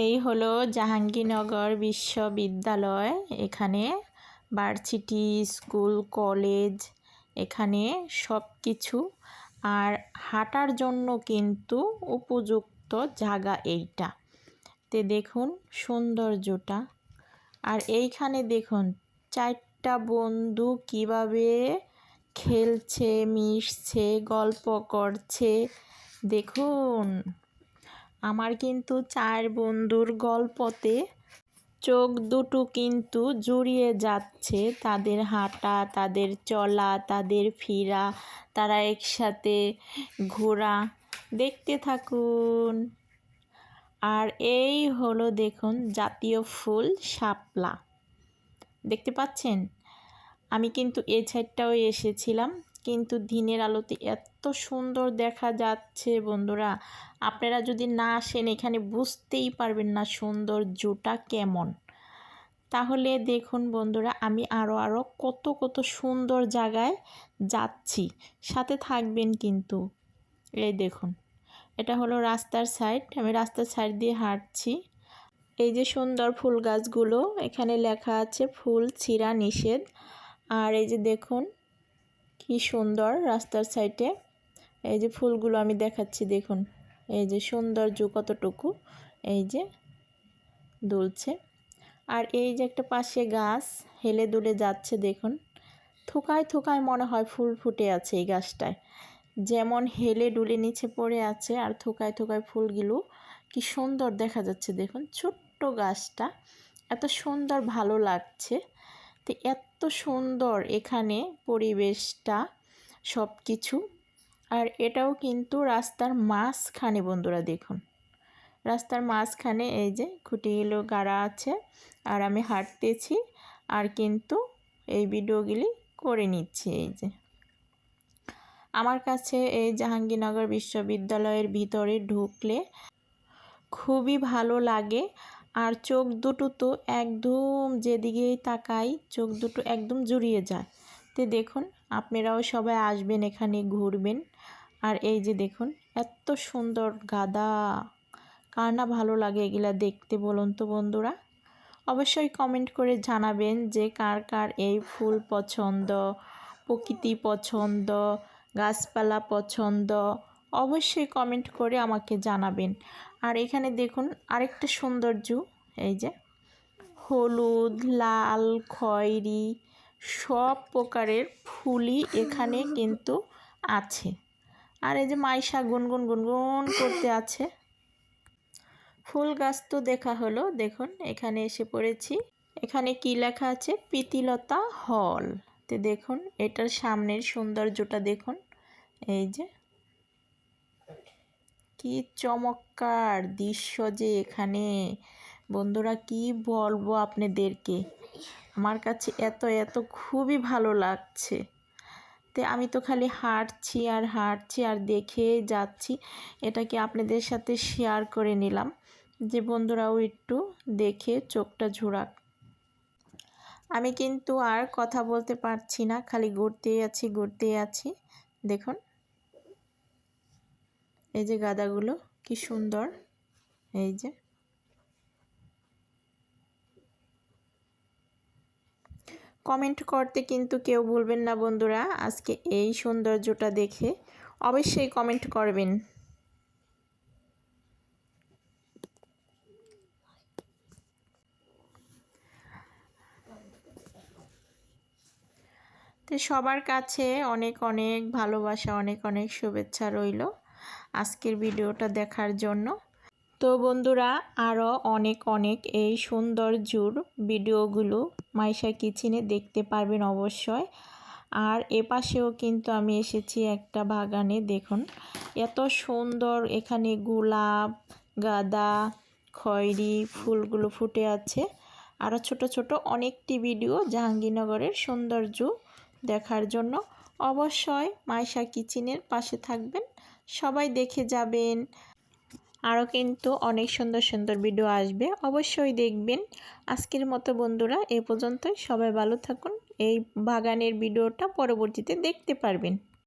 এই হলো জাহাঙ্গীরনগর বিশ্ববিদ্যালয়। এখানে ভার্সিটি, স্কুল, কলেজ, এখানে সব কিছু আর হাঁটার জন্য কিন্তু উপযুক্ত জায়গা এইটা। তে দেখুন সৌন্দর্যটা। আর এইখানে দেখুন চারটা বন্ধু কীভাবে খেলছে, মিশছে, গল্প করছে। দেখুন। আমার কিন্তু চার বন্ধুর গল্পতে চোখ দুটো কিন্তু জুড়িয়ে যাচ্ছে। তাদের হাঁটা, তাদের চলা, তাদের ফিরা, তারা একসাথে ঘোরা। দেখতে থাকুন। আর এই হলো দেখুন জাতীয় ফুল শাপলা। দেখতে পাচ্ছেন? আমি কিন্তু এ সাইডটাও এসেছিলাম, কিন্তু দিনের আলোতে এত সুন্দর দেখা যাচ্ছে বন্ধুরা। আপনারা যদি না আসেন, এখানে বুঝতেই পারবেন না সৌন্দর্যটা কেমন। তাহলে দেখুন বন্ধুরা, আমি আরও আরও কত কত সুন্দর জায়গায় যাচ্ছি। সাথে থাকবেন কিন্তু। এই দেখুন, এটা হলো রাস্তার সাইড আমি রাস্তার সাইড দিয়ে হাঁটছি। এই যে সুন্দর ফুল গাছগুলো, এখানে লেখা আছে ফুল ছিঁড়া নিষেধ। আর এই যে দেখুন, কি সুন্দর রাস্তার সাইডে এই যে ফুলগুলো আমি দেখাচ্ছি, দেখুন। এই যে সৌন্দর্য কতটুকু, এই যে দুলছে। আর এই যে একটা পাশে গাছ হেলে দুলে যাচ্ছে, দেখুন। থোকায় থোকায় মনে হয় ফুল ফুটে আছে এই গাছটায়। যেমন হেলে ডুলে নিচে পড়ে আছে আর থোকায় থোকায় ফুলগুলো কি সুন্দর দেখা যাচ্ছে, দেখুন। ছোট্ট গাছটা, এত সুন্দর ভালো লাগছে। তো এত সুন্দর এখানে পরিবেশটা সব কিছু আর এটাও কিন্তু রাস্তার মাঝখানে, বন্ধুরা দেখুন। রাস্তার মাঝখানে এই যে খুঁটিগুলো গাড়া আছে, আর আমি হাঁটতেছি আর কিন্তু এই ভিডিওগুলি করে নিচ্ছি এই যে। আমার কাছে এই জাহাঙ্গীরনগর বিশ্ববিদ্যালয়ের ভিতরে ঢুকলে খুবই ভালো লাগে, আর চোখ দুটো তো একদম যেদিকেই তাকাই চোখ দুটো একদম জুড়িয়ে যায়। তো দেখুন, আপনারাও সবাই আসবেন এখানে, ঘুরবেন। আর এই যে দেখুন, এত সুন্দর গাদা। কার না ভালো লাগে এগুলা দেখতে বলুন তো বন্ধুরা। অবশ্যই কমেন্ট করে জানাবেন যে কার কার এই ফুল পছন্দ, প্রকৃতি পছন্দ, গাছপালা পছন্দ। অবশ্যই কমেন্ট করে আমাকে জানাবেন। আর এখানে দেখুন আরেকটা সৌন্দর্য, এই যে হলুদ, লাল, খয়েরি, সব প্রকারের ফুলই এখানে কিন্তু আছে। আর এই যে মাইশা গুনগুন গুনগুন করতে আছে। ফুল গাছ তো দেখা হলো, দেখুন, এখানে এসে পড়েছি। এখানে কি লেখা আছে? প্রীতিলতা হল। তো দেখুন, এটার সামনের সৌন্দর্যটা দেখুন। এই যে, কি চমৎকার দৃশ্য যে এখানে। বন্ধুরা, কি বলব আপনাদেরকে? আমার কাছে এত এত খুবই ভালো লাগছে। তো আমি তো খালি হাঁটছি আর হাঁটছি আর দেখে যাচ্ছি। এটাকে আপনাদের সাথে শেয়ার করে নিলাম। যে বন্ধুরাও একটু দেখে চোখটা ঝোড়াক আমি কিন্তু আর কথা বলতে পারছি না, খালি ঘুরতেই আছি ঘুরতেই আছি। দেখুন। এই যে গাদাগুলো, কি সুন্দর। এই যে। কমেন্ট করতে কিন্তু কেউ ভুলবেন না বন্ধুরা। আজকে এই সৌন্দর্যটা দেখে অবশ্যই কমেন্ট করবেন। তো সবার কাছে অনেক অনেক ভালোবাসা, অনেক অনেক শুভেচ্ছা রইল আজকের ভিডিওটা দেখার জন্য। তো বন্ধুরা আরও অনেক অনেক এই সৌন্দর্যর ভিডিওগুলো মাইশা কিচেনে দেখতে পারবেন অবশ্যই। আর এপাশেও কিন্তু আমি এসেছি একটা বাগানে, দেখুন। এত সুন্দর এখানে গোলাপ, গাঁদা, খয়েরি ফুলগুলো ফুটে আছে। আরও ছোট ছোট অনেকটি ভিডিও জাহাঙ্গীরনগরের সৌন্দর্য দেখার জন্য অবশ্যই মাইশা কিচেনের পাশে থাকবেন। সবাই দেখে যাবেন। আরও কিন্তু অনেক সুন্দর সুন্দর ভিডিও আসবে। অবশ্যই দেখবেন। আজকের মতো বন্ধুরা, এ পর্যন্তই। সবাই ভালো থাকুন। এই বাগানের ভিডিওটা পরবর্তীতে দেখতে পারবেন।